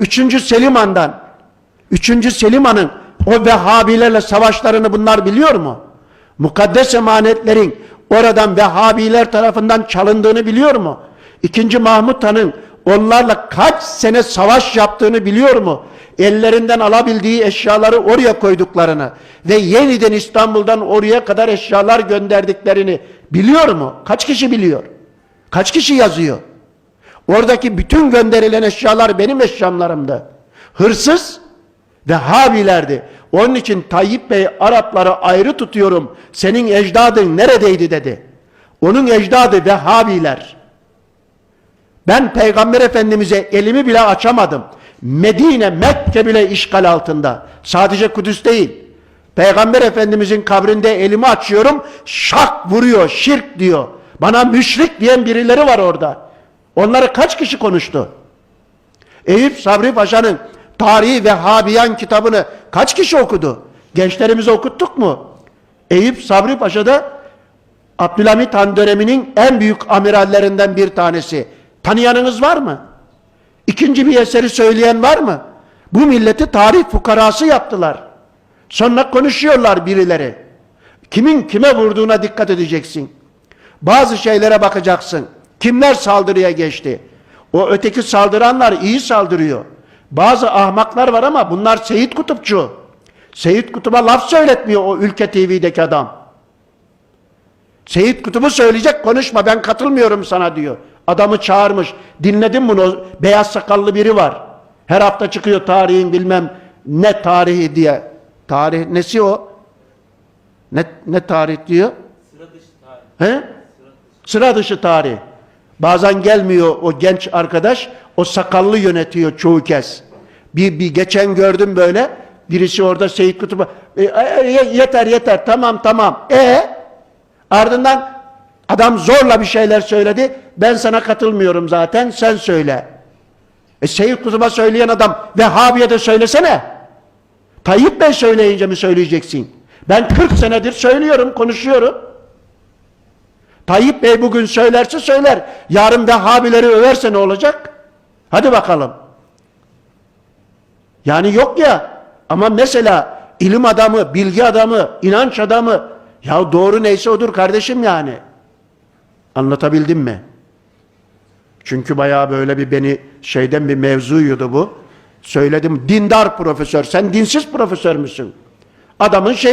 Üçüncü Selim Han'dan, Üçüncü Selim Han'ın o Vehhabilerle savaşlarını bunlar biliyor mu? Mukaddes emanetlerin oradan Vehhabiler tarafından çalındığını biliyor mu? İkinci Mahmut Han'ın onlarla kaç sene savaş yaptığını biliyor mu? Ellerinden alabildiği eşyaları oraya koyduklarını ve yeniden İstanbul'dan oraya kadar eşyalar gönderdiklerini biliyor mu? Kaç kişi biliyor? Kaç kişi yazıyor? Oradaki bütün gönderilen eşyalar benim eşyamlarımdı. Hırsız ve Habilerdi. Onun için Tayyip Bey Arapları ayrı tutuyorum. Senin ecdadın neredeydi dedi. Onun ecdadı Vehhabiler. Ben Peygamber Efendimiz'e elimi bile açamadım. Medine, Mekke bile işgal altında. Sadece Kudüs değil. Peygamber Efendimiz'in kabrinde elimi açıyorum. Şak vuruyor, şirk diyor. Bana müşrik diyen birileri var orada. Onları kaç kişi konuştu? Eyüp Sabri Paşa'nın Tarihi Vehhabiyan kitabını kaç kişi okudu? Gençlerimize okuttuk mu? Eyüp Sabri Paşa da Abdülhamit Han döneminin en büyük amirallerinden bir tanesi. Tanıyanınız var mı? İkinci bir eseri söyleyen var mı? Bu milleti tarih fukarası yaptılar. Sonra konuşuyorlar birileri. Kimin kime vurduğuna dikkat edeceksin. Bazı şeylere bakacaksın. Kimler saldırıya geçti? O öteki saldıranlar iyi saldırıyor. Bazı ahmaklar var ama bunlar Seyit Kutupçu. Seyit Kutup'a laf söyletmiyor o Ülke TV'deki adam. Seyit Kutup'u söyleyecek konuşma ben katılmıyorum sana diyor. Adamı çağırmış. Dinledim bunu. Beyaz sakallı biri var. Her hafta çıkıyor tarihin bilmem ne tarihi diye. Tarih nesi o? Ne, ne tarih diyor? He? Sıra dışı tarih. Bazen gelmiyor o genç arkadaş. O sakallı yönetiyor çoğu kez. Bir, bir geçen gördüm böyle. Birisi orada Seyit Kutup'a "E, e, yeter yeter tamam tamam. E ardından adam zorla bir şeyler söyledi. Ben sana katılmıyorum zaten sen söyle. E Seyit Kutup'a söyleyen adam Vehhabi'ye de söylesene. Tayyip Bey söyleyince mi söyleyeceksin? Ben 40 senedir söylüyorum, konuşuyorum. Tayyip Bey bugün söylerse söyler. Yarın Vehhabileri överse ne olacak? Hadi bakalım. Yani yok ya. Ama mesela ilim adamı, bilgi adamı, inanç adamı. Ya doğru neyse odur kardeşim yani. Anlatabildim mi? Çünkü bayağı böyle bir beni şeyden bir mevzuydu bu. Söyledim dindar profesör. Sen dinsiz profesör müsün? Adamın şey